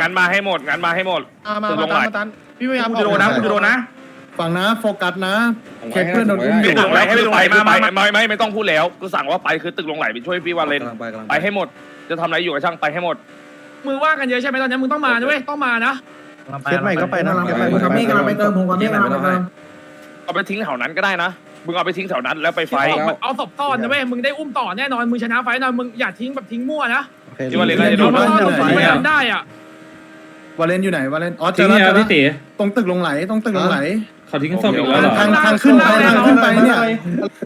งั้นมาให้หมดงั้นมาให้หมดมามาตึกลมางตัไหลนมาตันพี่พยายามกูจะโดนนะกูจะโดนนะฝั่งนะโฟกัสนะเคสเพื่อนโดนอุ้มอตึยู่กลงไหลให้ไปไปมาไปมาไม่ไม่ไม่ต้องพูดแล้วกูสั่งว่าไปคือตึกลงไหลไปช่วยพี่วาเลนกำลังไปกำลังไปให้หมด จะทำอะไรอยู่กับช่างไปให้หมดมึงว่ากันเยอะใช่ไหมตอนนี้มึงต้องมาด้วยต้องมานะเคสใหม่ก็ไปนะเคสใหม่ผมกับเมฆกำลังไปเติมผมกับเมฆกำลังไปเติมเอาไปทิ้งแถวนั้นก็ได้นะมึงเอาไปทิ้งแถวนั้นแล้วไปไฟเอาศพซ่อนนะเว้ยมึงได้อุ้มต่อแน่นอนมึงชนะไฟแน่นอนมึงอย่าทิ้งแบบทิ้งมั่วนะที่วาเลนน่าจะโดเอานมาซ่อนศพไม่ทำได้อะ วาเลนอยู่ไหนวาเลนอ๋อเจทิ้องแล้วเนี่ยเจอพี่ตีแล้วตรงตึกลงไหลตรงตึกลงไหลเขาทิ้งศพอีกแล้วเหรอทางทางขึ้นไปทางขึ้นไปเนี่ย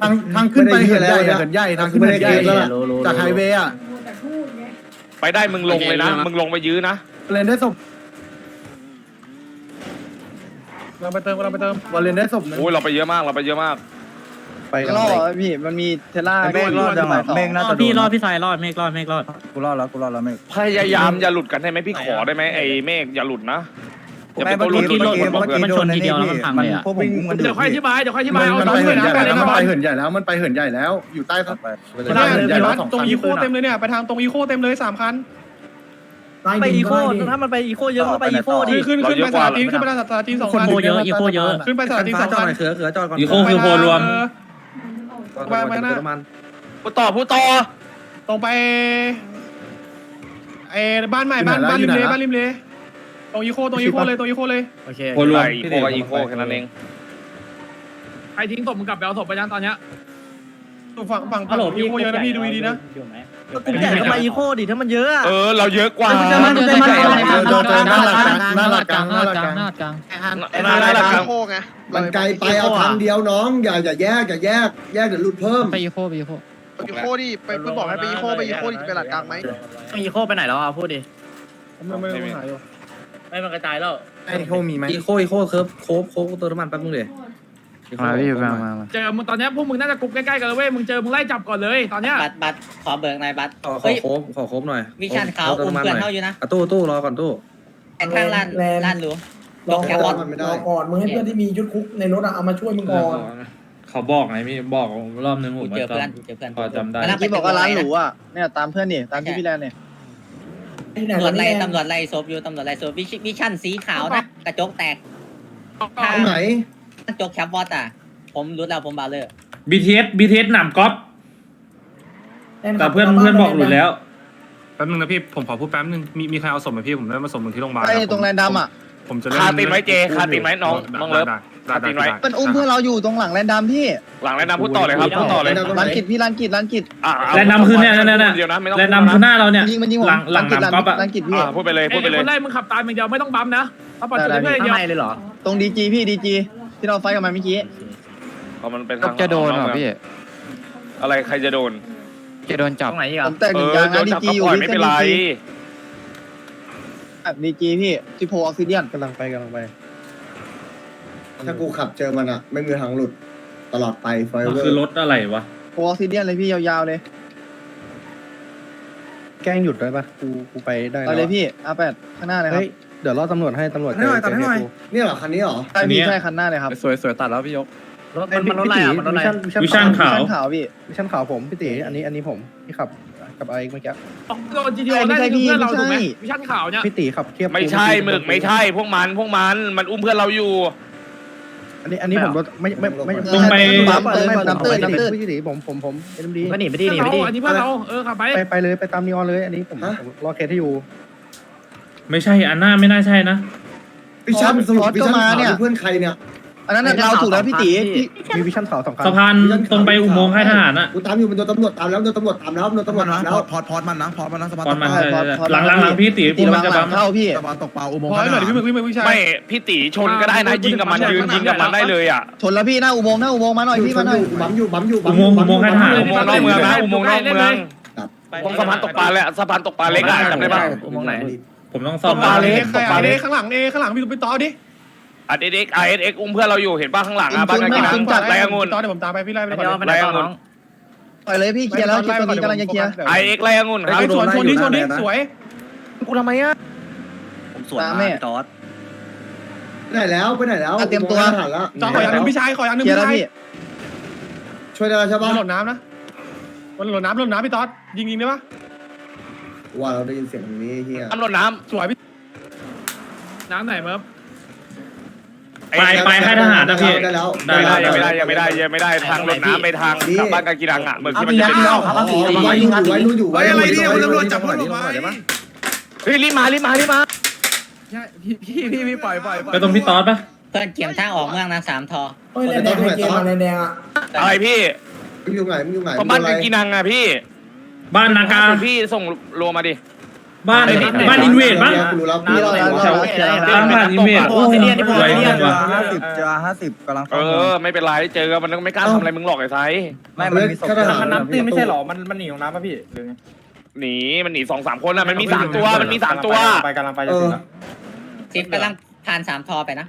ทางทางขึ้นไปเหินใหญ่อะเหินใหญ่ทางขึ้นเหินใหญ่จากไฮเวย์อะไปได้มึงลงเลยนะ มึงลงไปยื้อนะ วาเลนได้ศพเราไปเติมเราไปเติมวาเลนได้ศพหนึงโอ้ยเราไปเยอะมากเราไปเยอะมาก ไปกันรอดพี่มันมีเทล่าเมฆรอดจังหวะเมฆน่าจะพี่รอดพี่สายรอดเมฆรอดเมฆรอดกูรอดแล้วกูรอดแล้วเมฆพยายามอย่าหลุดกันได้ไหมพี่ขอได้ไหมไอ้เมฆอย่าหลุดนะอย่าเป็นตัวหลุดเมื่อกี้หลุดหลุดหลุดเมื่อกี้มันชนทีเดียวแล้วมันพังเลยอะพวกผมมันเดี๋ยวค่อยอธิบายเดี๋ยวค่อยอธิบายเอามันสองไปเลเหิยนนะใหญ่ไปเลยแล้วนะมันบอไปลเหินใหญ่แล้วมันไปเหินใหญ่แล้วอยู่ใต้สะไม่ได้เลยบัสตรงอีโคเต็มเลยเนี่ยไปทางตรงอีโคเต็มเลยสามคันไปอีโคถ้ามันไปอีโคเยอะก็ไปอีโคดิขึ้นขึ้นขึ้นไปสถานจีนขึ้นไปสถานจีนสองคันโคเยอะอีโคเยอะขึ้นไปสถานจีนสองจอดคันหน่อยเขือเขือจอดก่อนอีโคคือโพรวม ไปไปนะประมาณพูดต่อพูดต่อตรงไปไอ้บ้านใหม่บ้านบ้านริมเลบ้านริมเลตรงอีโคตรงอีโคเลยตรงอีโคเลยโอเคโพรวมอีโคกับอีโคแค่นั้นเองใครทิ้งศพมึงกลับไปเอาศพไปยังตอนเนี้ยฝั่งฝั่งฮัฝั่ลงโหลอีโคเยอะนะพี่ดูดีๆนะ กลุ่มใหญ่ก็ไปอีโคดิถ้ามันเยอะอะ เออ เราเยอะกว่า เจอมันเจอมันเจอเจอหน้าหลักกลางหน้าหลักกลางหน้าหลักกลางน่ารักจังมันไกลไปเอาทางเดียวน้องอย่าอย่าแยกอย่าแยกแยกเดี๋ยวหลุดเพิ่มไปอีโคไปอีโคอีโคดิไปเพิ่งบอกให้ไปอีโคไปอีโคดิไปหลักกลางไหมอีโคไปไหนแล้วอะพูดดิไม่ไม่ไม่หายอยู่ไม่มันกระจายแล้วไอ้โคมีไหมอีโคอีโคเคิร์ฟโคบโคบเติมน้ำมันแป๊บนึงเดี๋ยว มาพี่มามามาเจอมึงตอนเนี้ยพวกมึงน่าจะกรุ๊ปใกล้ๆกันเลยเว้ยมึงเจอมึงไล่จับก่อนเลยตอนเนี้ยบัตรบัตรขอเบิกหน่อยบัตรขอขอเฮ้ยโคบขอโคบหน่อยวิชันขาวอุ้มเพื่อนเท่าอยู่นะอะตู้ตู้รอก่อนตู้แอนข้างล้านล้านรู้ลงแคปบอลรอก่อนมึงให้เพื่อนที่มียุดคุกในรถเอามาช่วยมึงก่อนเขาบอกไงพี่บอกรอบนึงผกูมเจอเพื่อนจำกูเจอเพื่อนพอจำได้ แล้วที่บอกว่าร้านหรูอะเนี่ยตามเพื่อนนี่ตามที่พี่แลนเนี่ยตำรวจไล่ตำรวจไล่ศพอยู่ตำรวจไล่ศพวิชวิชันสีขาวนะกระจกแตก ตรงไหน กระจกแคปบอลอะ ผมรู้แล้วผมบาเลยบีทีเอสบีทีเอสหนำก๊อฟแต่เพื่อนเพื่อนบอกหลุดแล้ว แป๊บนึงนะพี่ผมขอพูดแป๊บนึงมีมีใครเอาศพมาพี่ผมได้มาส่งมึงที่โรงพยาบาลไอ้ตรงแลนดำอะ ผมจะเริ่มคาตีนไหมเจคาตีนไหมน้องน้องเลิฟได้คาตีนไว้เป็นอุ้มเพื่อนเราอยู่ตรงหลังแลนดำพี่หลังแล้วนะพูดต่อเลยครับพูดต่อเลยร้านกิจพี่ร้านกิจร้านกิจอะและนำคือเนี่ยเนี่ยเนี่ยเดียวนะไม่ต้องและนำคือหน้าเราเนี่ย ยิงมันยิงผมหลังหลังกิจหลังก๊อฟอะ ร้านกิจพี่อะพูดไปเลยไอ้พูดไปเลยคนไล่มึงขับตามอย่างเดียวไม่ต้องบัมนะเอาปัดจุดเพื่อนอย่างเดียวเลยเหรอ ตรงดีจีพี่ดีจี ที่เราไฟกันมาเมื่อกี้เพราะมันเป็นทางจะโดนเหรอพี่อะไรใครจะโดนจะโดนจับตรงไหนอีกผอะมแตกหเอนึ่งอยางโดนะนดีจับจีก็อยู่ปล่อยที่ไม่เส้เป็นนไร ดีจีดีจีพี่ที่โพออกซิเดียนกำลังไปกำลังไปถ้ากูขับเจอมันอะไม่มีทางหลุดตลอดไปไฟมันเวอคือรร์ถอะไรวะ โพออกซิเดียนเลยพี่ยาวๆเลยแกล้งหยุดได้ปะกูกูไปได้ไปเลยพี่อาแปดข้างหน้าเลยครับเฮ้ย เดี๋ยวรอตำรวจให้ตำรวจตัดให้หน่อยตัดให้หน่อย นี่เหรอคันนี้เหรอใช่พี่ใช่คันหน้าเลยครับสวยสวยตัดแล้วพี่ยกรถมันมันรถอะไรอะมันรถอะไรวิชั่นขาวคันขาวพี่วิชั่นขาวผมพี่ตีอันนี้อันนี้ผมที่ขับกับไอ้เมื่อกี้โดนจีดีโอได้คือเพื่อนเราถูกไหมวิชันขาวเนี่ยพี่ตีขับเทียบไม่ใช่หมึกไม่ใช่ พวกมันพวกมันมันอุ้มเพื่อนเราอยู่ อันนี้อันนี้ผมรถไม่ไม่ไม่ลงไปปั๊มเติมไม่ผมน้ำตื้นน้ำตื้นพี่ตีผมผมผมเอ็มดีก็หนีไปที่หนีเพื่อนไปเราที่อันนี้เพื่อนเราเออขับไปไปไปเลยไปตามนีออนเลยอันนี้ผมผมรอเคสให้อยู่ ไม่ใช่อันหน้าไม่น่าใช่นะวิชั่นสรุปวิชั่นก็มาขาวเนี่ยเพื่อนใครเนี่ยอันนั้นน่ะเราถูกแล้วพี่ตีพี่มีวิชั่นขาวสองคันสะพานตรงไปอุโมงค์ค่ายทหารอะกูตามอยู่มันโดนตำรวจตามแล้วโดนตำรวจตามแล้วโดนตำรวจตามแล้วพอดพอดมันนะพอดมันนะสะพานตอนมันใช่พอพอหลังหลังหลังพี่ตีตีพูดระมันวังจะหลับังมเข้าพี่สะพานตกปลาอุโมงค์พอให้หน่อยดิพี่หมึกพี่หมึกพี่ชายไม่พี่ตีชนก็ได้นะยิงกับมันยืนยิงกับมันได้เลยอะชนแล้วพี่หน้าอุโมงค์หน้าอุโมงค์มาหน่อยพี่มาหน่อยบัมอยู่บัมอยู่อุโมงค์อุโมงค์ค่ายทหารอุโมงค์นอกเมืองนะอุโมงค์นอกเมืองตรงสะพานตกปลาเลยอะสะพานตกปลาเล็กอะจำได้ป่ะอุโมงค์ไหน ผมต้องซ่อมตกปลาเล็กใครไอ้เด้ข้างหลังเอข้างหลังพี่ดูไปต่อดิอัดเอ็กไอเอ็กอุ้มเพื่อนเราอยู่เห็นป่ะข้างหลังอะบ้านกากินังไรองุ่นต่อเดี๋ยวผมตามไปพี่ไล่ไปไปก่อนเดี๋ยวไปไหนต่อน้องปล่อยเลยพี่เคลียร์แล้วเคลียร์ตัวนี้กำลังจะเคลียร์ไอเอ็กไรองุ่นครับไอ้สวนชนดิชนดิสวยกูทำไมอะผมสวนตามมาแม่จอดไปไหนแล้วไปไหนแล้วเตรียมตัว หันแล้วจอขออย่างหนึ่งพี่ชายขออย่างหนึ่งเคลียร์พี่แล้วชายพี่ช่วยได้แล้วใช่มัปะนหล่นน้ำนะมันหล่นน้ำหล่นน้ำพี่ต๊อดยิงยิงได้ปะ ว่าเราได้ยินเสียงตรงนี้เฮีย ตำรวจน้สวยพี่น้ำไหนเมิร์ฟไปไปค่ายทหารนะพี่ได้แล้วได้ไม่ได้ได้ยังไม่ได้ยังไม่ได้ยังไม่ได้ทางรถน้ำไปทางกลับบ้านกากีรังอะเหมือนที่มันจะเป็นอ๋อไว้อยู่ไว้นู่นอยู่ไว้อะไรนู่นเนี่ยไว้คุณนู่นตำรวจจับพวกผมมาได้ปะเฮ้ยรีบมารีบมารีบมาพี่พี่พี่พี่ปล่อยปล่อยไปตรงพี่ตอดปะเพื่อนเกี่ยมทางออกเมืองนะสามทอโอ้ยแดงให้เกมมาแดงอะอะไรพี่มึงอยู่ไหนมึงอยู่ไหนตรงบ้านกากีนังอะพี่ บ้านนากาพี่ส่งโลมาดิ บ้านบ้านอินเวดปะกูรู้แล้วพี่รอแล้วแถวบ้านผ่านอินเวด โอ้ยรวยจังวะห้าสิบจะห้าสิบกำลังเออ ไม่เป็นไรเจอกันมันก็ไม่กล้าทำอะไรมึงหรอกไอ้ไซไม่มันมีศพมันน้ำตื้นไม่ใช่หรอ มันมันหนีของน้ำป่ะพี่หรือไงหนีมันหนีสองสามคนอะมันมีสามตัวมันมีสามตัวไปกำลังไปจะถึงแล้วซิปกำลังผ่านสามทอไปนะ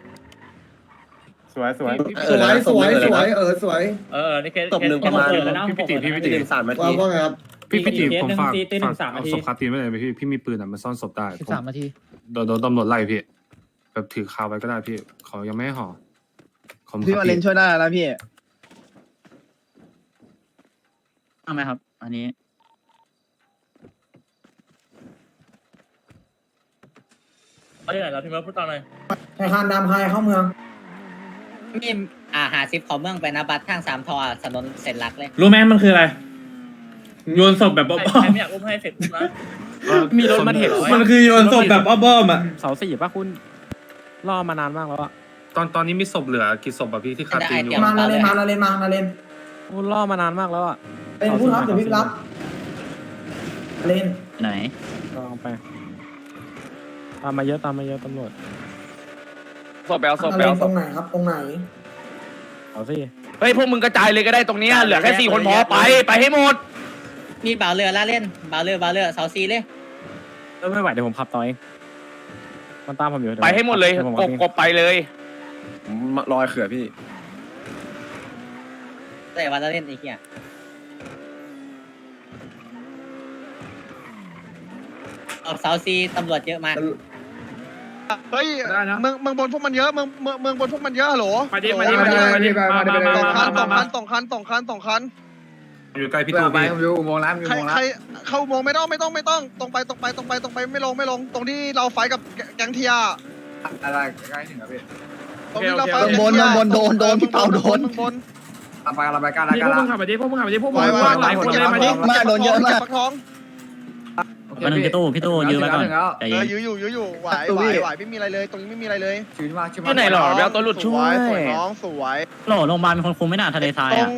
สวยสวยสวยสวยสวยเออสวยเออนี่เคสตบหนึ่งประมาณแล้วนะพี่พิติพี่พิติว่าว่าไงครับ พี่พิติผมฝากตีตีหนึ่งฝากสามนาเอาที ศพคาตีนไว้เลยพี่พี่มีปืนอะมันซ่อนศพได้สิบผมสามนาที โดนโดนตำรวจไล่พี่แบบถือคาไว้ก็ได้พี่เขายังไม่ให้ห่อขอบคุณพี่ครับมาเล่นช่วยได้แล้วพี่ ทำไหมครับ อันนี้ เอาที่ไหนเราพี่เมิร์ฟพูดตอนหน่อยใครคานดำใครเข้าเมือง มีอ่าหาซิปเขาเมืองไปนะบัตรทางสามทอถนนเส้นหลักเลย รู้ไหมมันคืออะไร โยนศพแบบอ้อใครไม่อยากอุ้มให้เสร็จนะมีรถมาเห็นๆมันคือโยนศพแบบอ้อมๆอะ เสาสี่ป่ะคุณล่อมานานมากแล้วอะตอนตอนนี้มีศพเหลือกี่ศพอะพี่ที่คาตีนอยู่ มานาเลนมานาเลนมานาเลนคุณล่อมานานมากแล้วอะเป็นผู้รับเดี๋ยวพี่รับเล่นไหน ลองไป ตามมาเยอะตามมาเยอะตำรวจศพแบลศพนาแบเลลนตรงไหนครับตรงไหน เสาสี่เฮ้ยพวกมึงกระจายเลยก็ได้ตรงเนี้ยเหลือแค่สี่คนพอไปไปให้หมด มีบ่าวเรือละเล่นบ่าวเรือบ่าวเรือเสาซีเลยเออไม่ไหวเดี๋ยวผมขับต่อเองมันตามผมอยู่ดี๋วไปให้หมดเลยผมกขับบเองกบไปเลยรอยเขื่อพี่ แต่วันละเล่นไอ้เหี้ยออกเสาซีตำรวจเยอะมากเฮ้ยได้นะ เมืองเมืองบนพวกมันเยอะเมืองเมืองเมืองบนพวกมันเยอะฮัลโหลมาดิมาดิมาดิมาดิมามามาสองคัมานสองมาคันสองคันสองคันสองคันสองคัน อยู่ใกล้พี่ตูพี่อยู่อุโมงค์น้ำอยู่ใครอุโมงค์ใครน้ำเข้าอุโมงค์ไม่ต้องไม่ต้องไม่ต้องตรงไปตรงไปตรงไปตรงไปไม่ลงไม่ลง ตรงที่เราไฟกับแก๊งเทียอะไรใกล้ถึงแล้วพี่ตรงที่เราไฟกับแก๊งบนเทียบนโดนโดนพี่เปาโดนเมืองบนกำลังไปกำลังไปกำลังดิกำพวกลัมึงงขับมาดิพวกมึงขับมาดิพวกมึไว้งไว้หลายคนเลยมาดิ มากโดนเยอะมากปักทองวันนึงพี่ตู้พี่ตู้ยืมไว้ก่อนใจเอเย็อน ยื้ออยู่ยื้ออยู่ไหวไหวไหวไม่มีอะไรเลย ตรงนี้ไม่มีอะไรเลยชีวิตมากชีวิตที่ไหนหรอแบลตัวหลุดช่วย สวยน้องสวย โหลโรงพยาบาลมีคนคุมไม่น่าทะเลทรายตรอะ ง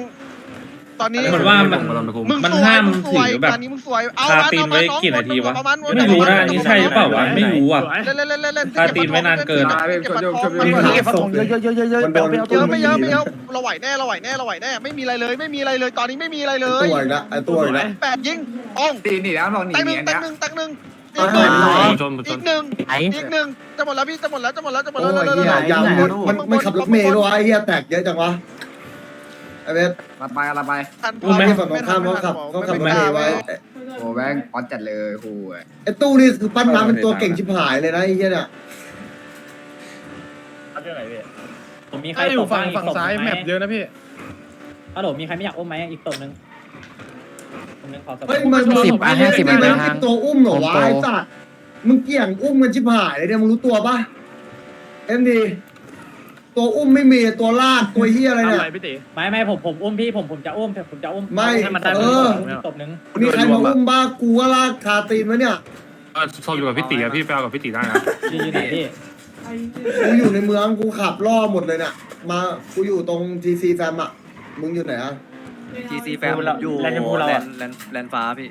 ตอนนี้เหมือนว่ามันเราไปคุมมึงมันสวยห้ามงสวยถือแบบตอนนี้มึงสวยเอาคามันตีนเอาไว้มันกี่นาทีวะเอามันไม่รู้นะอันนี้ใช่หรือเปล่าวะ ไม่รู้อะ เล่นเล่นเล่นเล่นเล่นคาตีนไว้นานเกินอะ เก็บปัดทองมีมันเก็บศพเยอะเยอะเยอะเยอะเยอะเยอะไม่เยอะไม่เยอะเราไหวแน่เราไหวแน่เราไหวแน่ไม่มีอะไรเลยไม่มีอะไรเลยตอนนี้ไม่มีอะไรเลยตัวอีกแล้วไอ้ตัวอีกแล้วแปดยิงอ่องตีหนีแล้วลองหนีแตกหหนีนึ่งอันแตเนี้กยหนึ่งแตกหนึ่งอีกหนึ่งผมชนผมชอีนกหนึ่งไอ้อีกหนึ่งจะหมดแล้วพี่จะหมดแล้วจะหมดแล้วจะหมดโอ้แล้วยเร็วเฮียๆยาวมันมันขับรถเมล์ด้วยไอ้เฮียแตกเยอะจังวะ ไอ้เบสรับไปรับไปอุ้มไหมที่ฝั่งตรงข้ามเขาขับเขาขับรถเมล์ไว้โอ้แบงออนจัดเลยครูไอ้ตู้นี่คือปั้นน้ำเป็นตัวเก่งชิบหายเลยนะไอ้เฮียเนี่ยเอาที่ไหนพี่ผมมีใครใครอยู่ฝั่งตกบ้ฝั่งซ้ายอีกศพแมไหปเยอะนะพี่ฮัลโหลมีใครไม่อยากอุ้มไหมอีกศพนึงผมนึงขอศพเฮ้ยมันมันไม่ได้ไม่ได้เป็นตัวอุ้มเหรอวะไอ้สัตว์มึงเกี่ยงอุ้มมันชิบหายเลยเนี่ยมึงรู้ตัวปะเอ็มดี ตัวอุ้มไม่มีตัวลากตัวเฮียอะไรทำเนี่ยไรพี่ตีไม่ไม่ผมผมอุ้มพี่ผมผมจะอุ้มผมจะอุ้มไม่ให้มันได้เออผมศพนึงมีใครมาอุ้มบ้ากูก็ลากคาตีนวะเนี่ยเออศพอยู่กับพี่ตีอะพี่แปลกับพี่ตีได้นะยืนอยู่ไหนพี่กูอยู่ในเมืองกูขับล่อหมดเลยเนี่ยมากูอยู่ตรงทีซีแฟมอะมึงอยู่ไหนอะทีซีแฟมอยู่แลนด์ชมพูเราอะแลนฟ้าพี่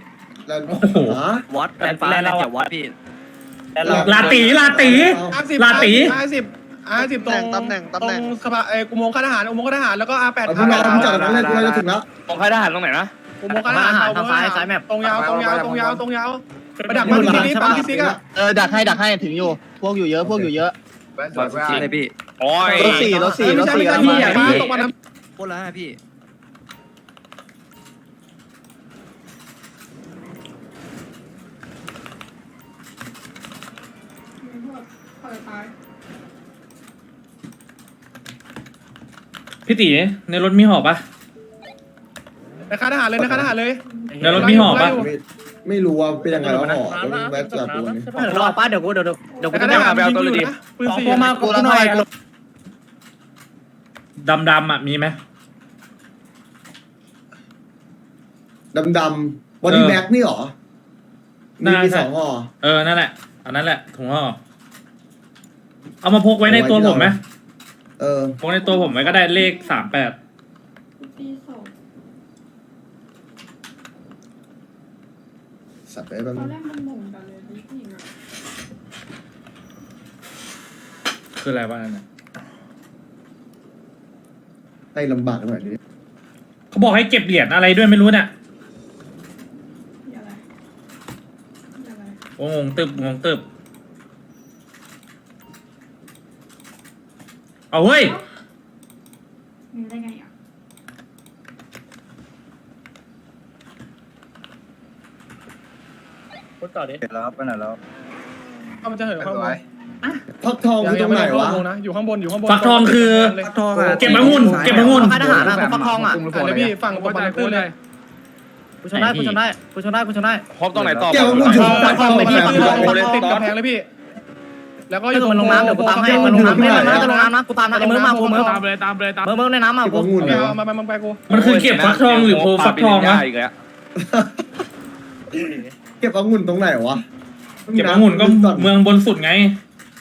แล้วโอ้โหฮะวัดแลนฟ้าแลนเขียววัดพี่แล้วเราลาตีลาตีห้าสิบลาตีห้าสิบ ห้าสิบตรงตำแหน่งตำแหน่งสภาเอออุโมงค์ข้าทหารอุโมงค์ข้าทหารแล้วก็อาแปดเอาพวกเราทำจากนั้นเลยกูเราจะถึงแล้วของค่ายทหารตรงไหนนะอุโมงค์ข้าทหารเอาซ้ายซ้ายแมปตรงยาวตรงยาวตรงยาวตรงยาวไปดักมันที่นี่ปั๊มที่ซิกอะเออดักให้ดักให้ถึงอยู่ พวกอยู่เยอะพวกอยู่เยอะเลยพี่โอ้ยรถสี่รถสี่รถสี่ไม่กำลังใช่มาไม่ใช่พี่ตกมาทำพูดแล้วนะพี่ พี่ตีในรถมีหอบปะในค่าทหารเลยในค่าทหารเลยในรถมีหอบปะไม่รู้ว่าเป็นยังไงแล้วห่อแล้วมึงแวะจับตัวนี้รอป้าเดี๋ยวกูเดี๋ยวเดี๋ยวกูก็จะได้ได้มาไปเอาตัวดีปืนสองสี่ตัวมากูหน่อยดำดำๆอะมีไหม ดำดำๆบอดี้แบ็กนี่หรอ มีน่ามีใช่สองห่อ เออนั่นแหละอันนั้นแหละถุงห่อเอามาพกไว้ในตัวผมไหมเอ อพกในตัวผมไว้ก็ได้เลขสามแปดสัตว์ไปแบบคืออะไรวะนั่นน่ะให้ลำบากหน่อยดิเขาบอกให้เก็บเหรียญอะไรด้วยไม่รู้เนี่ยโอ้งงตึบงงตึบ เอาเฮ้ยได้ไงอะพูดต่อดิแล้วไปไหนแล้วเอามันจะเหินเข้ามาพักทองคือตรงไหนวะ นะอยู่ข้างบนอยู่ข้างบนฟักทองคือฟักทองอะเก็บมะงุ่นเก็บมะงุ่น ค่ายทหารอะฟักทองอะเลยพี่ฝั่งกูบนใจบันกูตื้นเลเลยยกูชนได้กูชนได้กูชนได้กูชนได้ พบตรงไหนต่อเกี่ยวกับมึงถึงพักทองไปที่พักทองติดกำแพงเลยพี่ แล้วก็อถ้ายู่เกิดมันลงน้ำเดี๋ยวกูตามให้มันลงน้ำไม่มันน่าจะลงน้ำนะกูตามนะไอ้มือมากูมือตามเลยตามเลยตามมือมือในน้ำมาเก็บกูของงุ่นเหรอเอามามามาไปกูมันคือเก็บฟักทองหรือโพฟักทองวะอีกแล้วเก็บองุ่นตรงไหนวะเก็บมะงุ่นก็เมืองบนสุดไง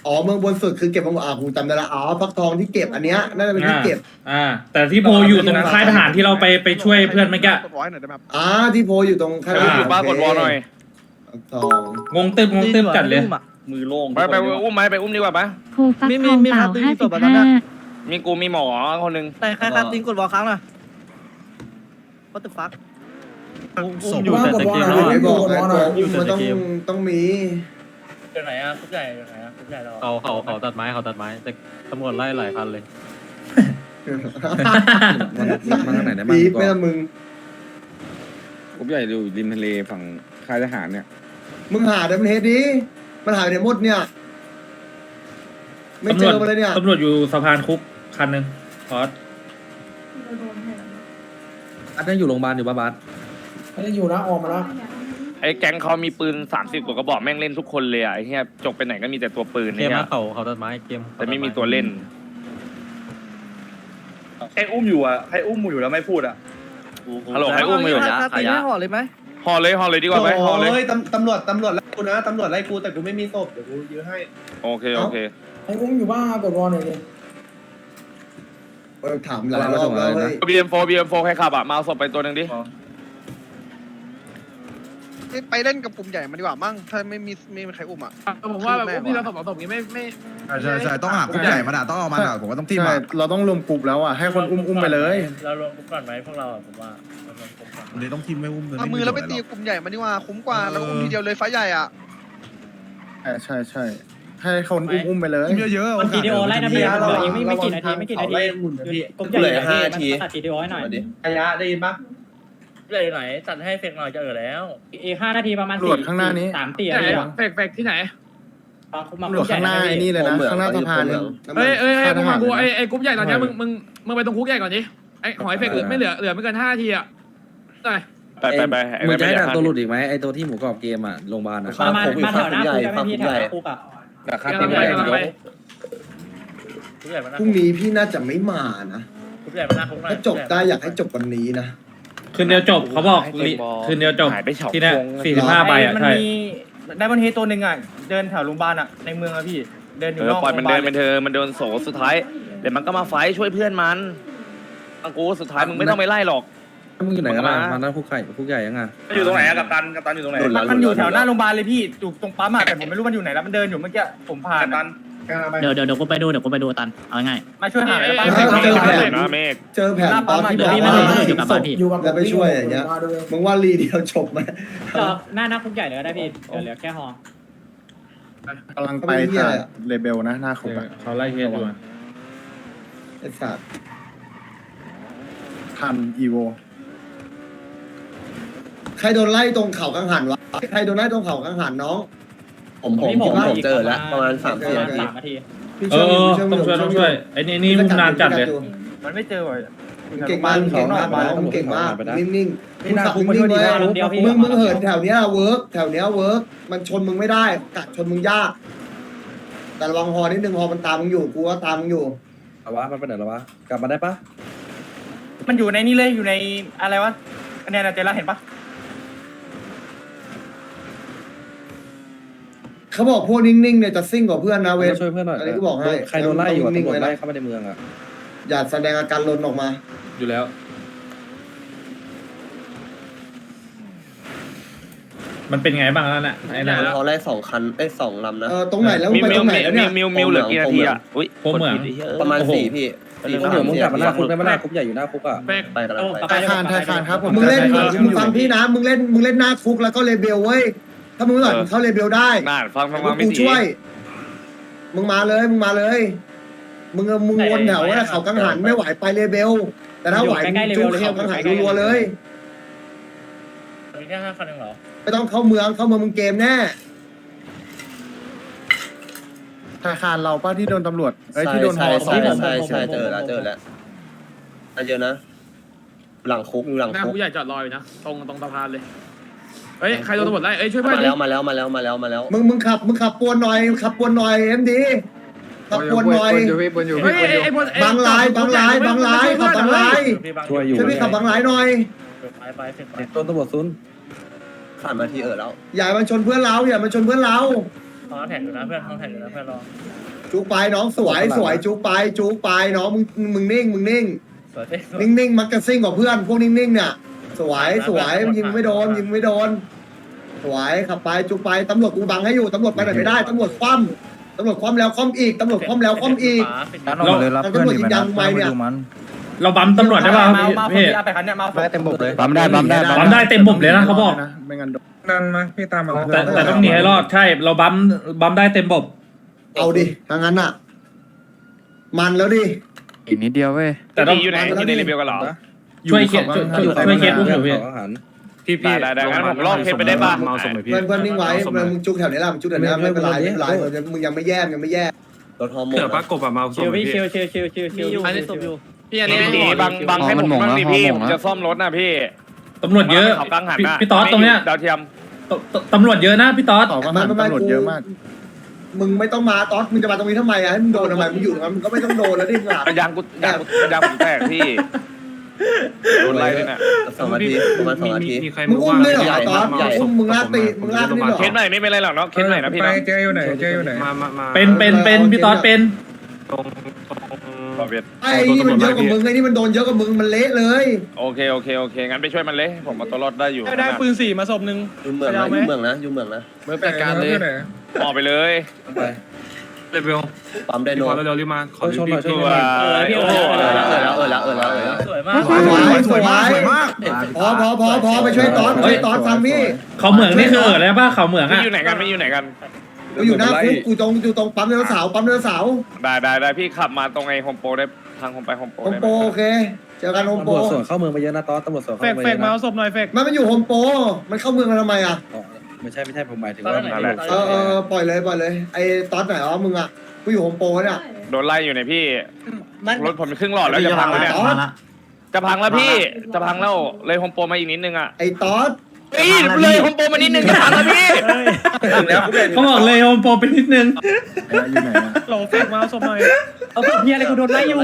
อ๋อเมืองบนสุดคือเก็บองุ่นอ่ากูจำได้ละอ๋อพักทองที่เก็บอันเนี้ยน่าจะเป็นที่เก็บอ่า แต่ที่โพอยู่ตรงค่ายทหารที่เราไปไปช่วยเพื่อนเมื่อกี้ร้อยหน่อยได้ไหมครับอ่าที่โพอยู่ตรงข้างเออบ้ากดวอลหน่อยพักทองงงตึบงงตึบจัดเลย มือโล่งไปไปอุ้มไหมไปอุ้มดีกว่าปะโคฟักทองเปล่าห้าสิบห้า มีกูมีหมอคนหนึ่งแต่ใครครับติ้งกดวอลครั้งน่ะก็ตึกฟักอยู่แต่สเกมไม่บอกไงตัวอุ้มมันต้องต้องมี เดี๋ยวไหนอะคุกใหญ่เดี๋ยวไหนอะคุกใหญ่เราเขาเขาเขาตัดไม้เขาตัดไม้แต่ตำรวจไล่หลายคันเลยมันทางไหนได้บ้างปี๊บไม่ละมึง ผมใหญ่อยู่ริมทะเลฝั่งค่ายทหารเนี่ยมึงหาเดมนเฮดดิ มันหายไปไหนหมดเนี่ย ไม่เจอมาเลยเนี่ย ตำรวจอยู่สะพานคุกคันหนึ่งพอสอันนั้นอยู่โรงพยาบาลอยู่บ้าบาสไม่ได้อยู่นะออกมาแล้วไอ้แก๊งเขามีปืน 30 กว่ากระบอกแม่งเล่นทุกคนเลยอะไอ้เหี้ยจกไปไหนก็มีแต่ตัวปืนเกเนี่มยนะเขาเขาตัดไม้เกมแต่ไม่มีตัวเล่น ใครอุ้มอยู่อะใครอุ้มอยู่แล้วไม่พูดอะ ฮัลโหลใครอุ้มมาอยู่ถ้าตีไม่ห่อเลยไหมห่อเลยห่อเลยดีกว่าไหมห่อเลย ตำตำรวจตำรวจไล่ กูนะตำรวจไล่กูแต่กูไม่มีศพเดี๋ยวกูยื้อให้โอเค โอเค ไอ้อุ้มอยู่บ้านกดวอลหน่อยดิเออถามหลายรอบแล้วเฮ้ย BM4 BM4 ใครขับอะ มาเอาศพไปตัวหนึ่งดิ ไปเล่นกับกลุ่มใหญ่มาดีกว่ามั่งถ้าไม่มีไม่มีใครอุ้มอะผมว่าแบบอุ้มที่เราสมองตบนี้ไม่ไม่ใช่ใช่ต้องหากลุ่มใหญ่มาด่าต้องเอามาด่าผมว่าต้องทีมใช่มาเราต้องรวมกลุ่มแล้วอะให้คนอุ้มอุ้มไปเลย เรารวมกลุ่มก่อนไหมพวกเราผมว่าเรารวมกลุ่มก่อนเดี๋ยวต้องทีมไม่อุ้มเลยเอามือแล้วไปตีกลุ่มใหญ่มาดีกว่าคุ้มกว่าแล้วอุ้มทีเดียวเลยไฟใหญ่อะใช่ใช่ใช่ให้คนอุ้มอุ้มไปเลยทีมเยอะๆมันจีดีโอไล่นะพี่เราเหลืออีกไม่ไม่กี่นาทีไม่กี่นาทีกลุ่มใหญ่ห้านาทีตัดจีดีโอให้หน่อยระยะได้ยินปะ เลยไหนตัดให้เฟกหน่อยจะเออแล้วอีกห้านาทีประมาณตำรวจข้างหน้านี้ สามตีที่นาไหนทีเฟกเฟกที่ไหนตำรวจข้างหน้าไอ้นี่เลยนะ ข้างหน้าสะพานเลยเฮ้ยเฮ้ยเฮ้ยค่ายทมึงหารมากูไอ้ไอ้กรุ๊ปใหญ่ตอนเนี้ยมึงมึงมึงไปตรงคุกใหญ่ก่อนดิไอ้หอยเฟกเหลือไม่เหลือเหลือไม่เกินห้านาทีอะได้ไปไปไปมึงจะให้ดันตัวหลุดอีอีกไหมไอตัวที่หมูกรอบเกมอะโรงพยาบาลอะมามามาแถวหน้าคุกได้ไหมพี่แถวหน้าคุกอะแต่ค่ากำทีลัมงใหไปญ่กำลังยไปกคุกใหญ่มาหน้าพรุ่งนี้พี่น่าจะไม่มานะคุกใหญ่มาหน้าคุกหน่อยถ้าจบได้อยากให้จบวันนี้นะ คืนเดียวจบเขาบอกลิคืนเดียวจบหายไปเฉาที่เนี่ยโคงสี่สิบห้าใบอะมันใช่มีได้บันเทตัวหนึ่งอะเดินแถวโรงพยาบาลอะในเมืองอะพี่ เดินอยู่เอนออกปล่อยมันเดินโรงพยาบาลมันเธอมันเดินโสสุดท้ายเดี๋ยวมันก็มาไฟท์ช่วยเพื่อนมันอังกูสุดท้ายมึงไม่ต้องไปไล่หรอก มึงอยู่ไหนกันมามานั่นคุกไข่คุกใหญ่ยังไง อยู่ตรงไหนอะกัปตันกัปตันอยู่ตรงไหนมันมันอยู่แถวหน้าโรงพยาบาลเลยพี่อยู่ตรงปั๊มอะแต่ผมไม่รู้มันอยู่ไหนแล้วมันเดินอยู่เมื่อกี้ผมผ่านกัปตัน เดี๋ยวเดี๋ยวเดี๋ยวกูไปดูเดี๋ยวกูไปดูตันเอาง่าย มาช่วยหาไอ้ได้ไอ้ปะเฟกเออเฟกนะเมฆเจอแผนตอนที่เดี๋บยวอกพี่ไม่ว่าได้อยู่กับบ้านพี่ อยู่กับแล้วไปช่วยอย่างเงี้ยมึงว่ารีเดียวจบไหมจอดหน้าหน้าคุกใหญ่เลยก็ได้พี่เดี๋ยวเหลือแค่ฮอ กำลังไปจากเลเบลนะหน้าคุกอะเขาไล่เคสอยู่อะไอ้สัตว์ทันอีโวใครโดนไล่ตรงเขากังหันวะใครโดนไล่ตรงเขากังหันน้อง ผมผมผมเจอแล้วประมาณสามสี่นาที พี่เอช่วยอพี่ต้องช่วยต้องช่วยไอ้นี่นี่มุมนานจัดเลย มันไม่เจอว่ะมึงเก่งมากมึงเก่งมากน้องมึงเก่งมากนิ่งๆมึงขับนิ่งๆไว้มึงมึงเหินแถวเนี้ยเวิร์กแถวเนี้ยเวิร์กมันชนมึงไม่ได้กัดชนมึงยาก แต่ระวังฮอนิดนึงฮอมันตามมึงอยู่กูว่าตามมึงอยู่ เอาวะมันไปไหนแล้ววะ กลับมาได้ปะมันอยู่ในนี่เลยอยู่ในอะไรวะคะแนนเจอแล้วเห็นปะ เขาบอกพวกนิ่งๆเนี่ยจะซิ่งกว่าเพื่อนนะเวท ช่วยเพื่อนหน่อยอันนี้ก็บอกให้ใครโดนไล่อยู่อะนิ่งตำรวๆจไว้ไล่นะเข้ามาในเมืองอะ อย่าแสดงอาการลนออกมา อยู่แล้ว มันเป็นไงบ้างแล้วน่ะไอ้นั่นเขาไล่สองคันไอ้สองลำนะ เออตรงไหนแล้วมึมิงวไปมิตวรงไหนแล้วมิเนี่วย มิวมิวเหลือกี่นาทีอะอุ้ยโค้งเหมืองกดผิดไอ้เหี้ยประมาณสี่พี่เดี๋ยวมึงกลับมาหน้าคุกได้ไหมหน้าคุกใหญ่อยู่หน้าคุกอะเฟกไปกันแล้วไปไทยคานไทยคานครับผม มึงเล่นไทยคานมึงฟังพี่นะ มึงเล่นมึงเล่นหน้าคุกแล้วก็เลเบลเว้ย ถ้ามึงไม่ไหวมึงเข้าเลเบลได้น่าฟังฟังฟังไม่กูดีช่วย มึงมาเลยมึงมาเลย มึงเอามึงวนแถวว่าเขากังหันไม่ไหวไปเลเบล แต่ถ้าไหวมึงจูงเขากังหันรัวๆเลย มีแค่ห้าคันเองเหรอไม่ต้องเข้าเมืองเข้าเมืองมึงเกมแน่ไทยคานเราป้าที่โดนตำรวจเอ้ยที่โดนฮอใช่สองใช่ใช่เจอแล้วเจอแล้วอันเยอะนะ หลังคุกอยู่หลังหน้าคุคุกกใหญ่จอดรออยู่นะ ตรงตรงสะพานเลย เฮ้ยใครโดนตำรวจไล่เอ้ยช่วยเพื่อนมาดิแล้วมาแล้วมาแล้วมาแล้วมาแล้วมึงมึงขับมึงขับปวนหน่อยขับปวนหน่อยเอ็มดีขับปวนหน่อยเฮ้ยไอ้ไอ้พลไอ้บางลายบางลายบางลายขับบางลายช่วยอยู่ช่วยพี่ขับบางลายหน่อย ไปไปเสร็จไปต้นตำรวจซุนผ่านมาทีเออแล้วอย่ามันชนเพื่อนเราอย่ามันชนเพื่อนเรา ท้อแท็กอยู่นะเพื่อนท้อแท็กอยู่นะเพื่อนรอจุกไปน้องสวยสวยจุกไปจุกไปน้องมึงมึงนิ่งมึงนิ่งสวยเต้นิ่งๆมักจะซิ่งกว่าเพื่อนพวกนิ่งๆเนี่ย สวยสวยยิงไม่โดนยิงไม่โดน สวยขับไปจุกไปตำรวจกูบังให้อยู่ตำรวจไปไหนไม่ได้ตำรวจคว่ำตำรวจคว่ำแล้วคว่ำอีกตำรวจคว่ำแล้วคว่ำอีกเราตำรวจยิงยังไปเนี่ยเราบัมตำรวจได้ป่ะมามาพี่เอาไปคันเนี้ยมาเต็มบบเลยปั๊มได้ปั๊มได้บัมได้เต็มบบเลยนะเขาบอกไม่งั้นโดนนั่นมาพี่ตามมาแต่แต่ต้องหนีให้รอดใช่ เราบัมบัมได้เต็มบบเอาดิทางนั้นอะ มันแล้วดิอีกนิดเดียวเว้ยแต่ต้องพี่อยู่ไหนอยู่ในรีวิวกันเหรอ ช่วยเคสช่วยช่วยช่วยเคสอุ้มอยู่พี่พี่พี่ได้ได้ได้งั้นผมลองเคสไปได้ปะเมาส่งเลยพี่เพื่อนเพื่อนนิ่งไว้เพื่อนมึงจุกแถวนี้แหละมึงจุกแถวนี้ไม่เป็นไรไม่เป็นไรมึงยังไม่แย่ยังไม่แย่รถฮอร์โมนเสือปลากบอะเมาส่ชิงวเลยพี่พี่ชิวชิวชิวชิวชิวอันนี้ศพอยู่ พี่อันนี่นี้ดีบังบังให้ผมบ้างดิพี่ผมจะซ่อมรถนะพี่ตำรวจเยอะ เขากังหันพี่นะพี่ต๊อดตรงเนี้ยดาวเทียมตตตำรวจเยอะนะพี่ต๊อดต่อก็หันตำรวจเยอะมากมึงไม่ต้องมาตอสมึงจะมาตรงนี้ทำไมอะให้มึงโดนทำไมมึงอยู่ตรงนั้นมึงก็ไม่ต้องโดนแล้วดิมึงอะยางกูยางกูยางผมแตกพี่ โดนไล่ด้วยน่ะสองนาทีประมาณสองนาที มีใครมึงอุ้มด้วยเหรอใหญ่ตอสใหญ่อุ้มมึงลากตีมึงลากนี่เหรอเคสใหม่ไม่เป็นไรหรอกเนาะเคสใหม่นะพี่นะเจออยู่ไหนเจออยู่ไหนมามามาเป็นเป็นเป็นพี่ต๊อดเป็นตรงตรงบอกเวียดไอ้นี่มันเยอะกว่ามึงไอ้นี่มันโดนเยอะกว่ามึงมันเละเลยโอเคโอเคโอเคงั้นไปช่วยมันเลยผมเอาตัวรอดได้อยู่ได้ปืนสี่มาศพหนึ่งอยู่เมืองนะอยู่เมืองนะอยู่เมืองนะเมื่อจัดการเลยออกไปเลยไป เลเวลปั๊มไดพี่โนขอเร็วๆรีบมาขอรีบช่วยหน่อยช่วยตัวหน่อยเออพี่โอ้โอ้โหเออแล้วเออแล้วเออแล้วเออแล้วสวยมากสวยสวยมากสวยมากพอพอพอพอไปช่วยตอนไปช่วยตอนฟังพี่เขาเหมืองนี่คือเออแล้วป่ะเขาเหมืองไม่อะอยู่ไหนกันไม่อยู่ไหนกันกูอยู่หน้าคุกกูตรงอยู่ตรงปั๊มเรือสาวปั๊มเรือสาวได้ได้ได้พี่ขับมาตรงไอ้โฮมโปรได้ทางโฮมไปโฮมโปรโฮมได้โปรโอเคเจอกันโฮมตำโปรรวจส่วนเข้าเมืองมาเยอะนะตอนตำรวจส่วนเฟเข้ากมาเฟเยกอะมานะเอาศพหน่อยเฟกมันมันอยู่โฮมโปรมันเข้าเมืองมาทำไมอะ ไม่ใช่ไม่ใช่ผมหมายถึงว่าเออเออปล่อยเลยปล่อยเลยไอ้ตอนไหนอ๋อมึงอะกูอยู่โฮมโปรเนี่ย โดนไล่อยู่ในพี่มันรถผมครึ่งหลอดแล้วจะพังแล้วเนี่ยตอนจะพังแล้วพี่จะพังแล้วเลยโฮมโปรมาอีกนิดนึงอะไอ้ตอนเฮ้ยเลยโฮมโปรมานิดนึงจะพังแล้วพี่ถึงแล้วกูเป็นเขาบอกเลยโฮมโปรเป็นนิดนึงอยู่ไหนอะโหลเฟกมาเอาศพหน่อยเอาศพเฮียอะไรกูโดนไล่อยู่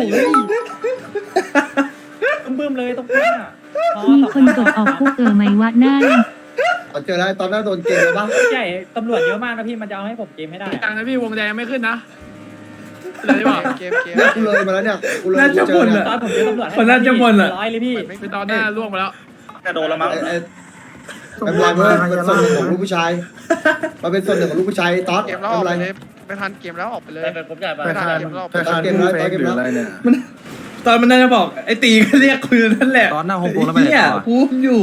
บึ้มเลยตรงนี้มีคนกดออกคุกเออไหมวะนั่น เอาเจอแล้วไอ้ตอนนั้นโดนเกมแล้วปะใหญ่ตำรวจเยอะมากนะพี่มันจะเอาให้ผมเกมให้ได้กลางนะพี่วงแดงไม่ขึ้นนะเลยดีกว่าเนี่ยกูเลยมาแล้วเนี่ยกูเลยน่าจะเจบ่อนเนี่ยอะตอนผมเจอตำรวจคนน่าจะบ่นอะ ร้อยเลยพี่เป็นตอนหน้าล่วงไปแล้ว จะโดนแล้วมั้ง ไอ้ไอ้ไม่เป็นไรเพื่อนเป็นส่วนหนึ่งของลูกผู้ชายมันเป็นส่วนหนึ่งของลูกผู้ชายตอนไม่เป็นไรไม่ทันเกมแล้วออกไปเลยเป็นผมใหญ่ไปไทยคานไทยคานผู้เฟกหรืออะไรเนี่ย ตอนมันน่าจะบอกไอ้ตีก็เรียกคุยนั่นแหละตอนหน้าโฮมโปรแล้วไปไหนเนี่ยต่อ พูดอยู่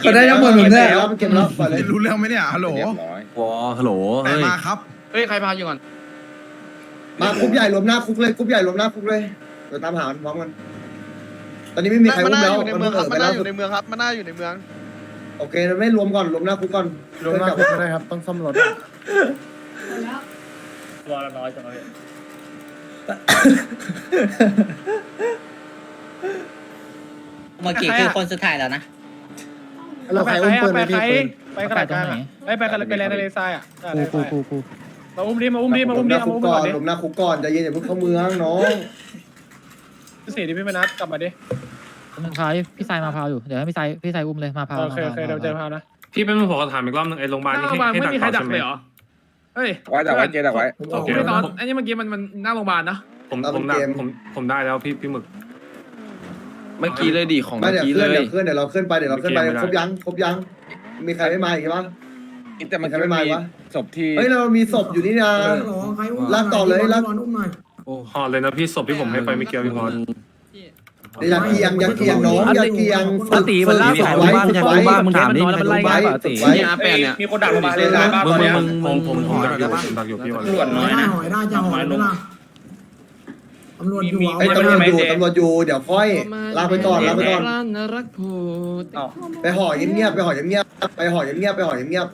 เขาได้ยังบ่นผมเนี่ยแล้วมันเก็บแล้วปล่อยเลยรู้เรื่องไหมเนี่ยฮัลโหลเรียบร้อยวอฮัลโหลไหนเฮ้ยมาครับเฮ้ยใครพาอยู่ก่อนมากรุ๊ปใหญ่รวมหน้าคุกเลยกรุ๊ปใหญ่รวมหน้าคุกเลยเดี๋ยวตามหามันพร้อมกันตอนนี้ไม่มีใครอุ้มแล้วมันเพิ่งเออไปแล้วอยู่ในเมืองครับมันน่าอยู่ในเมืองโอเคเราไม่รวมก่อนรวมหน้าคุกก่อนรวมหน้าคุกก็ได้ครับต้องซ่อมรถตัวละน้อยจังเลย เมื่อกี้คือคนสุดท้ายแล้วนะ เราใครอุ้มปืนไหมพี่ปืนไปกระดาษกลางอะไปไปกระดาษไปแลนด์ทะเลทรายอะกระดาษกูทะเลทกูรายกูกูมาอุ้มดิมาอุ้มดิมาอุ้มดิหมาน้าอุ้คุมกก่ก่ออนนดิหลบหน้าคุกก่อนใจเย็นอย่าเพิ่งเข้าเมืองน้องเสียดิพี่มนัสกลับมาดิมึงพาพี่สายมาพาวอยู่เดี๋ยวให้พี่สายพี่สายอุ้มเลยมาพาวโอเคโอเคเดี๋ยวเจอพาวนะพี่เป็นผมขอถามอีกรอบนึงไอ้โรงพยาบาลหน้านี่โรงพยาบาลให้ไม่มีใครให้ดัดักกเลเลยยเหเหรรออ เฮ้ยไว้ดักไว้เจดักไว้โอเคตอน อันนี้เมื่อกี้มันมันหน้าโรงพยาบาลนะ ผมผมดักผมผมได้แล้วพี่พี่หมึก เมื่อกี้เลยดีของไม่เมื่อเดี๋ยวกี้เคลื่อนเลเดี๋ยยวเคลื่อนเดี๋ยวเราเคลื่อนไปเดี๋ยวเราเคลื่อนไปไม่เกมไม่ได้ ครบยังครบยังมีใครไม่มาอีกปะแต่มันใครไม่ไม่มามีวะศพที่ เฮ้ยเรามีศพอยู่นี่นะ ลากต่อเลยลากห่อเลยนะพี่ศพที่ผมให้ไปเมื่อกี้พี่พร อย่าเกียงอย่าเกียงน้องอย่าเกียงปกติมันล่าสุดไว้บ้านฝึมึงกอยากไว้รู้บ้านมึงถามดิฝึกมันไล่ไว้ง่ายกว่าฝึตีกไว้อาแปดเนี่ยมีคนดักมาเลยนะมึงมึงมึงผมผมผมดักอยู่ผมดักอยู่พี่วันตำรวจน้อยนะไอ้ตำรวจอยู่ตำรวจอยู่เดี๋ยวค่อยลากไปก่อนลากไปก่อนรักพูดไปห่อเงียบๆไปห่อเงียบๆไปห่อเงียบๆไปห่อเงียบ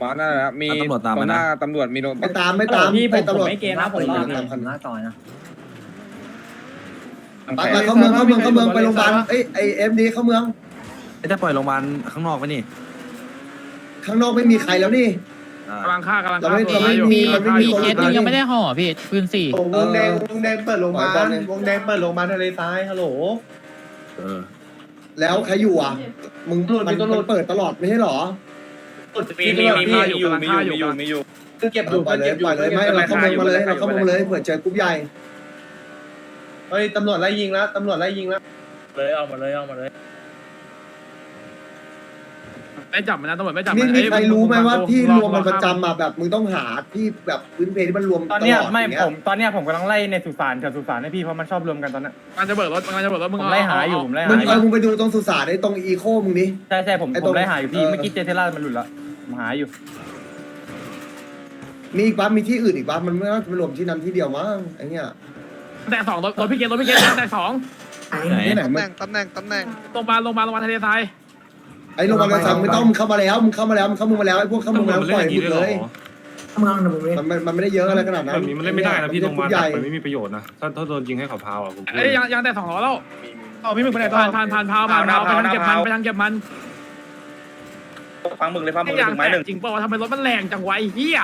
มาหน้านะมีตำรวจตามตรมางหนะน้าตำรวจมีโดนๆไม่ตามไม่ตามพี่ผไปมตำรวจไม่เกมนะผมรอดตามคันมาต่อยนะ ไปไปเข้าเมืองเข้าเมืองเข้าเมืองไปโรงพยาบาลเอ้ยไอเอ็มดีเข้าเมืองจะปล่อยโรงพยาบาลข้างนอกไปนี่ข้างนอกไม่มีใครแล้วนี่กำลังฆ่ากำลังเราฆ่าไม่ตัวเราไม่อยู่มีเราไม่มีเคสนึงยังไม่ได้ห่อพี่ปืนสี่วงแดงวงแดงเปิดโรงพยาบาลวงแดงเปิดโรงพยาบาลทะเลทรายฮัลโหล เออแล้วใครอยู่อะ มึงมันมันเปิดตลอดไม่ใช่หรอมีมีมีมีอยู่กำลังฆ่าอยู่มีอยู่ เก็บอยู่ปล่อยเลยปล่อยเลยไม่เราเข้าเมืองมาเลยเราเข้าเมืองมาเลยเผื่อเจอกรุ๊ปใหญ่ เฮ้ยตำรวจไล่ยิงแล้วตำรวจไล่ยิงแล้วเลยเอามาเลยเอามาเลยไม่จับมันนะตำรวจไม่จับนี่มันมีเอ้ยใครรู้ไหมว่าที่อรวมมันประอจำอะแบบมึงต้องหาที่แบบพื้นเพที่มันรวมตอนเนี้ยลดไม่อย่างเงี้ผมตอนเนี้ยผมกำลังไล่ในสุสานกับสุสานให้พี่เพราะมันชอบรวมกันตอนนั้นมันจะเบิกรถมันจะเบิกรถมึงผมเอาไล่หาอยู่ผมไล่มึหางเออมึงไปดูตรงสุสานไอ้ตรงอีโคมึงดิใช่ใช่ผมไอ้ผตรงมไล่หาอยู่พี่เออ เมื่อกี้เจเทล่ามันหลุดละผมหาอยู่มีอีกปะมีที่อื่นอีกปะมันไม่น่าจะรวมที่นั้นที่เดียวมั้งไอ้เนี้ย แต่สองรถรถพี่เกตรถพี่เกตแต่สองไหนที่ไหนตำมึแหงน่งตำแหน่งตำแหน่งโรงพยาบาลโรงพยาบาลโรงพยาบาลทะเลทรายไอ้โรงพยาบาลกระสังไม่ต้องมึงเข้ามาแล้วมึงเข้ามาแล้วมึงเข้ามึงมาแล้วไอ้พวกเข้ามึงมาแล้วปล่อยหมดเลยมันมันมันไม่ได้เยอะอะไรขนาดนั้นแบบนี้มันเล่นไม่ได้นะพี่โรงพยาบาลใหญ่มันไม่มีประโยชน์นะ ถ้าถ้าโดนยิงให้เขาพาวอะผมพูดเอ้ยยังยังแต่สองล้อแล้วเอาพี่มึงไปไหนต่อผ่านผ่านผ่านพาวผ่านพาวไปทางเก็บมันไปทางเก็บมันฟังมึงเลยฟังมึไอ้งยางแตกจริงเปล่าวะทำไมรถมันแรงจังวะไอ้เหี้ย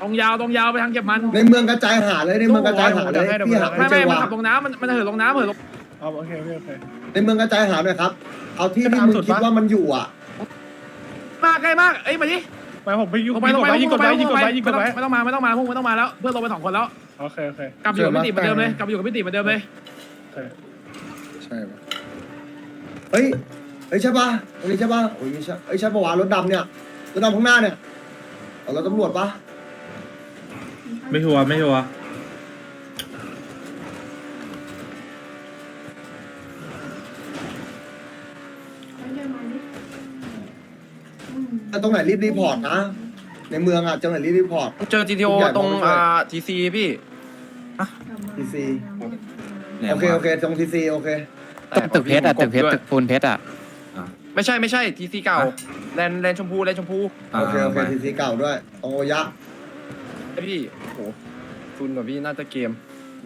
ตรงยาวตรงยาวไปทางเก็บมันในเมืองกระจายหาเลยในเมืองกระจายหาเลยพี่หาไม่ไม่เจไม่อมันว่ะขับลงน้ำมันมันเหินลงน้ำเหินลงเอาโอเคโอเคโอเคในเมืองกระจายหาหน่อยครับ เอาที่ที่มึงคิดว่ามันอยู่อะมากใกล้มากเอ้ยมาดิไปผมไปยิงลงไปไปลงไปยิงกดไว้ยิงกดไว้ยิงกดไว้ไม่ต้องมาไม่ต้องมาพวกไม่ต้องมาแล้ว เพื่อนลงไปสองคนแล้วโอเคโอเคกลับอยู่กับพี่ติเหมือนเดิมเลยกลับอยู่กับพี่ติเหมือนเดิมเลยใช่ปะเฮ้ยเฮ้ยใช่ปะตรงนี้ใช่ปะโอ้ยไม่ใช่เฮ้ยใช่ปะวะรถดำเนี่ยรถดำข้างหน้าเนี่ยเอารถตำรวจปะ ไม่ชัวร์ไม่ชัวร์ถ้าตรงไหนรีบรีพอร์ตนะ ในเมืองอะจังไหนรีบรีพอร์ต เจอ GTO ตรงอ่า TC พี่ทีซีโอเคโอเคตรงทีซีโอเคตึกเพชรอะตึกเพชรตึกปูนเพชรอะไม่ใช่ไม่ใช่ TC เก่าแลนแลนชมพูแลนชมพู โอเคโอเคทีซีเก่าด้วยตรงโอยะ พี่โอ้โหทุนกว่าพี่น่าจะเกม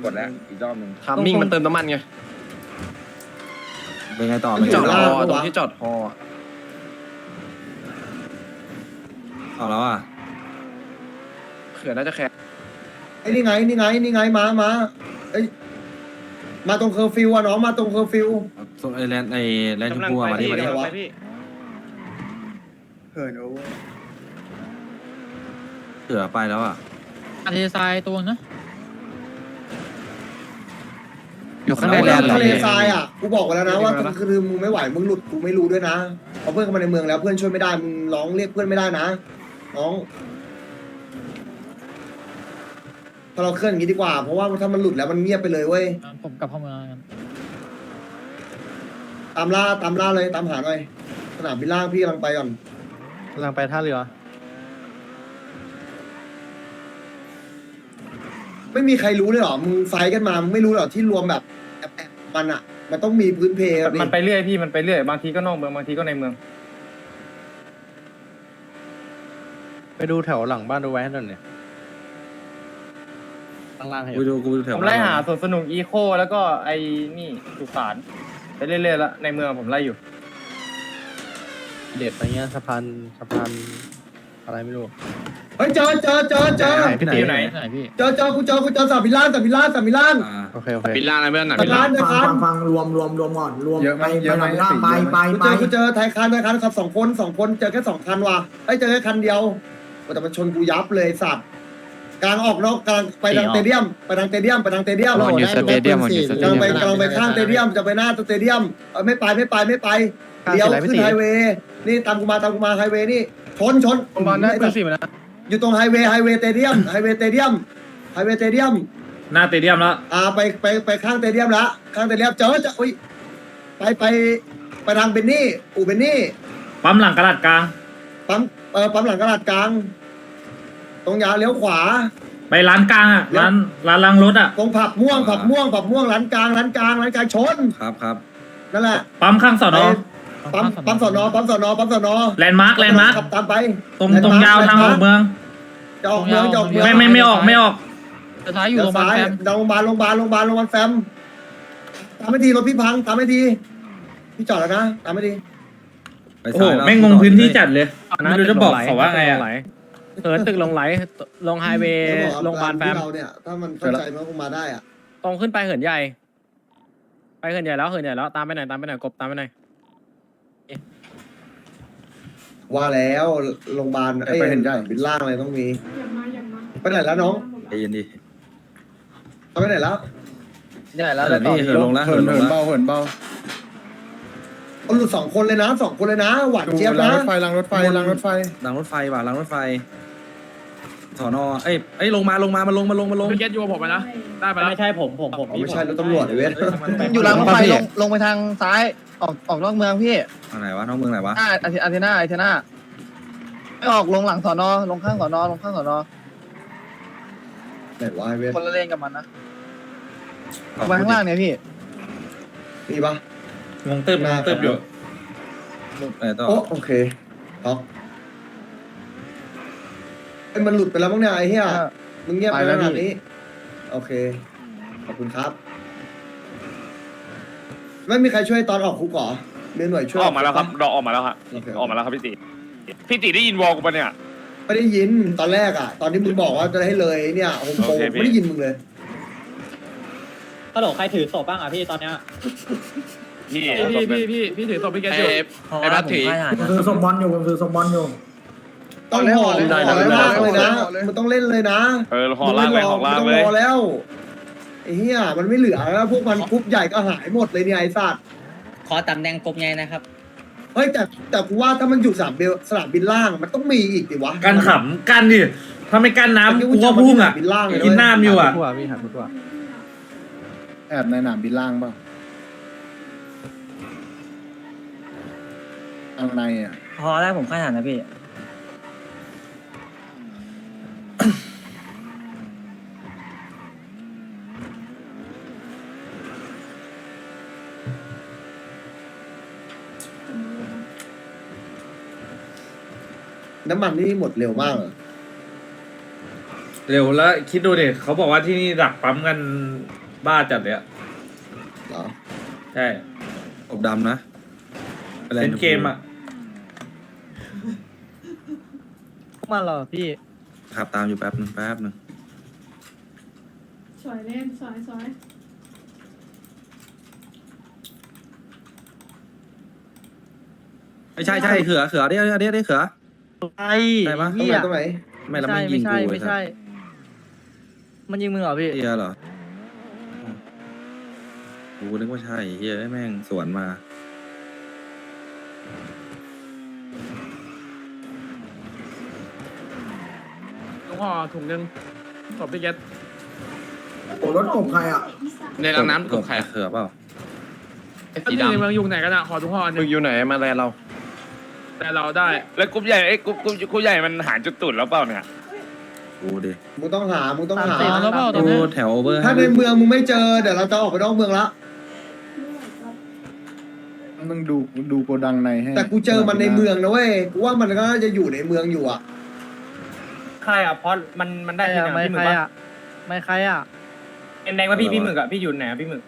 กดแล้วอีกรอบหนึ่งทามมิ่งมันเติมน้ำมันไงเป็นไงต่อมันจอดล่าฮงอปะตรงวะที่จอดฮออะเอาแล้วอะเขื่อนน่าจะแคร์ไอ้นี่ไงนี่ไงนี่ไงมามาเอ้ยมาตรงเคอร์ฟิวอะน้องมาตรงเคอร์ฟิวส่งไอ้แลนไอ้แลนชมพูอะมาดิมาดิกำลังไปเหินโอ้เสือไปแล้วอะ อันเททรายตัวนะอยู่ข้างในไอ้แลนทะเลทรายอะกูบอกไว้แล้วนะว่าคือมึงไม่ไหวมึงหลุดกูไม่รู้ด้วยนะเพราะเพื่อนเข้ามาในเมืองแล้วเพื่อนช่วยไม่ได้มึงร้องเรียกเพื่อนไม่ได้นะน้องถ้าเราเคลื่อนอย่างนี้ดีกว่า เพราะว่าถ้ามันหลุดแล้วมันเงียบไปเลยเว้ยผมกลับเข้าเมืองกันตามล่าตามล่าเลยตามหาหน่อยสนามบินล่างพี่กำลังไปก่อนกำลังไปท่าเรือ ไม่มีใครรู้เลยเหรอ มึงไฟท์กันมา มึงไม่รู้เหรอที่รวมแบบแอบๆมันอะ มันต้องมีพื้นเพแบบมันไปเรื่อยพี่มันไปเรื่อยบางทีก็นอกเมืองบางทีก็ในเมือง ไปดูแถวหลังบ้านดูไว้ให้หน่อยเนี่ยตข้างล่างให้กูดูกูดูแถวผมไล่หาสวนสนุกอีโคแล้วก็ไอ้นี่สุสานไปเรื่อยๆแล้วในเมืองผมไล่อยู่ เด็ดไปเงี้ยสะพานสะพานอะไรไม่รู้ เฮ้ยเจอเจอเจอเจอพี่ตีอยู่ไหนไหนพี่เจอเจอกูเจอกูเจอสามพิล่านสามพิล่านสามพิล่านอ่าโอเคโอเคบิลล่าอะไรเพื่อนหน่อยสามพิล่านไทยคันฟังรวมรวมรวมก่อนรวมเยอะไหมเยอะไหมไปไปกูเจอกูเจอไทยคันไทยคันขับสองคนสองคนเจอแค่สองคันว่ะไอ้ยเจอแค่คันเดียวแต่มันชนกูยับเลยไอ้สัตว์กลางออกนอกกลางไปทางเตเดียมไปทางเตเดียมไปทางเตเดียมมันอยู่สเตเดียมมันอยู่สเตกำลังเดีไปยมกำลังไปข้างเตเดียมจะไปหน้าสเตเดียมเออไม่ไปไม่ไปไม่ไปเลี้ยวขึ้นไฮเวย์นี่ตามกูมาตามกูมาไฮเวย์นี่ชนชนผมบอลได้ปืนสี่มานะ อยู่ตรงไฮเวย์ไฮเวย์เตเดียมไฮเวย์เตเดียมไฮเวย์เตเดียมหน้าเตเดียมแล้ว อ่าไปไปไปข้างเตเดียมละข้างเตเดียมเจอจะอุ้ยไปไปไปทางเบนนี่อู่เบนนี่ปั๊มหลังกระดาษกลาง ปั๊มเออปั๊มหลังกระดาษกลาง ตรงยาวเลี้ยวขวา ไปร้านกลางอะ ร้านร้านล้างรถอะ ตรงผับม่วงผับม่วงผับม่วงร้านกลางร้านกลางร้านกลางชน ครับครับนั่นแหละ ปั๊มข้างสอนอไป ปั๊มปั๊มสอนอปั๊มสอนอปั๊มสอนอแลนด์มาร์คแลนด์มาร์คขับตามไปตรงตรงยาวทางออกเมืองจะออกเมืองจะออกเมืองไม่ไม่ไม่ออกไม่ออกสุดท้ายอยู่เดี๋โรยวงพยาบาลซ้ายแฟมโรงพยาบาลโรงพยาบาลโรงพยาบาลโรงพยาบาลแฟมตามไม่ทีรถพี่พังตามไม่ทีพี่จอดแล้วนะตามไม่ทีไปโอ้โหซ้ายล้วแม่งงงพื้นที่จัดเลยไม่รู้จะบอกเขาว่าไงอะเออตึกลงไหลลงไฮเวย์โรงพยาบาลแฟมเราเนี่ยถ้ามันเข้าใจมันคงมาได้อะตรงขึ้นไปเหินใหญ่ ไปเหินใหญ่แล้วเหินใหญ่แล้วตามไปไหนอยตามไปไหนอยกบตามไปไหนอย ว่าแล้วโรงพยาบาลเอ้ยบินล่างอะไรต้องมีไปไหนแล้วน้อง ใจเย็นดิเอาไปไหนแล้วใหญ่แล้วเหินนี่เหินลงแล้วเหิเหินนลเหิงนแล้วเบาเหินเบาเอาหลุดสองคนเลยนะสองคนเลยนะ หวานดูเจี๊ยบรางนะรถไฟรางรถไฟรางรถไฟรางรถไฟว่ะรางรถไฟสอนอเอ้ยเอ้ยลงมาลงมามาลงมาลงมาลงพี่เกตอยู่กับผมอะนะ ได้ไปแล้วไม่ใช่ผมผมผมอ๋อไม่ใช่รถตำรวจไอ้เว้ย อยู่หลังรถไฟลงลงไปทางซ้าย ออกออกนอกเมืองพี่ทางไหนวะน้องเมืองไหนวะอ่าอาเทอาเทน่าอาเทน่าไม่ออกลงหลังสอนอลงข้างสอนอลงข้างสอนอไหนวะไอ้เว้ยคนละเลนกับมันนะลงไปข้างล่างเนี่ยพี่มีปะ งงตึบงงตึบอยู่ ไหนต่อโอ้โอเคเอาไอ้ยมันหลุดไปแล้วมั้งเนี่ยไอ้เหี้ย มึงเงียบไปไปแล้ขวนาดพี่นี้ โอเค ขอบคุณครับ ไม่มีใครช่วยตอนออกคุกเหรอมีหน่วยช่วยออกมาแล้วครับดอกออกมาแล้วครับโอเคออกมาแล้วครับพี่ติพี่ติได้ยินวอลกูปะเนี่ย ไม่ได้ยินตอนแรกอะ ตอนที่มึงบอกว่าจะให้เลยเนี่ยโฮมโปรโอเคพี่ ไม่ได้ยินมึงเลยฮัลโหลใครถือศพบ้างอะพี่ตอนเนี้ยพี่พี่พี่พี่พี่ถือศพพี่เกตอยู่ไอ้บัตรถือคือส่งบอลอยู่คือส่งบอลอยู่ ต้องห่อเลยห่อแล้วลากเลยนะ มันต้องเล่นเลยนะเออห่อล่างเลยห่อล่างต้องเลยรอแล้ว ไอ้เหี้ยมันไม่เหลือแล้วพวกมันคุบใหญ่ก็หายหมดเลยเนี่ยไอ้สัตว์ขอตำแหน่งกบไงนะครับ เฮ้ยแต่แต่กูว่าถ้ามันอยู่สนามเบลสนามบินล่างมันต้องมีอีกดิวะกันขำกันดิถ้าไม่กันน้ำกูก็พุ่งอะบินล่างเลยกินน้ำอยู่อะทั่วพี่หันทั่วแอบในหนามบินล่างเปล่าทางในอะพอแล้วผมค่ายหันนะพี่ น้ำมันนี่หมดเร็วมากเหรอเร็วแล้วคิดดูดิเขาบอกว่าที่นี่ดักปั๊มกันบ้าจัดเลยอะเหรอใช่อบดำนะไแลเป็นเกมอะพวกมันเหรอพี่ขับตามอยู่แป๊บนึงแป๊บนึงสวยเล่นสวยสวยไม่ใช่ใช่เขือเขือเดี๋ยวเดี๋ยวเดี๋ยวเขือ ไอ้ได้ปะตรงไหนตรงไหนไม่แล้วมันยิงกูไอ้สัสมันยิงมึงเหรอพี่เฮียเหรอกูนึกว่าใช่เฮียแม่งสวนมา ถุงห่อถุงหนึงศพพี่เกตโอ้รถกบใครอะในรางน้ำกบเขือเปล่า สีดำ ในเมืองยุงไหนกันอะขอถุงห่อหมึนึ่งงอยู่ไหนมาแลเรา แต่เราได้ แล้วกรุ๊ปใหญ่ไอ้ยกรุ๊ปกรุ๊ปกรุ๊ปใหญ่มันหาจุดตุ่นแล้วเปล่าเนี่ยกูดิมึงต้องหา มึงต้องหาตามเต็มแล้วเปล่ากูแถวโอเวอร์ถ้าในเมืองมึงไม่เจอ เดี๋ยวเราจะออกไปนอกเมืองละ มึงดูดูโกดังในให้แต่กูเจอมันในเมืองนะเว้ย กูว่ามันก็จะอยู่ในเมืองอยู่อะ ใครอะเพราะมันมันได้ที่ไหนที่มึงปะไม่ใครอะแดงว่าพี่พี่หมึกอะพี่อยู่ไหนพี่หมึก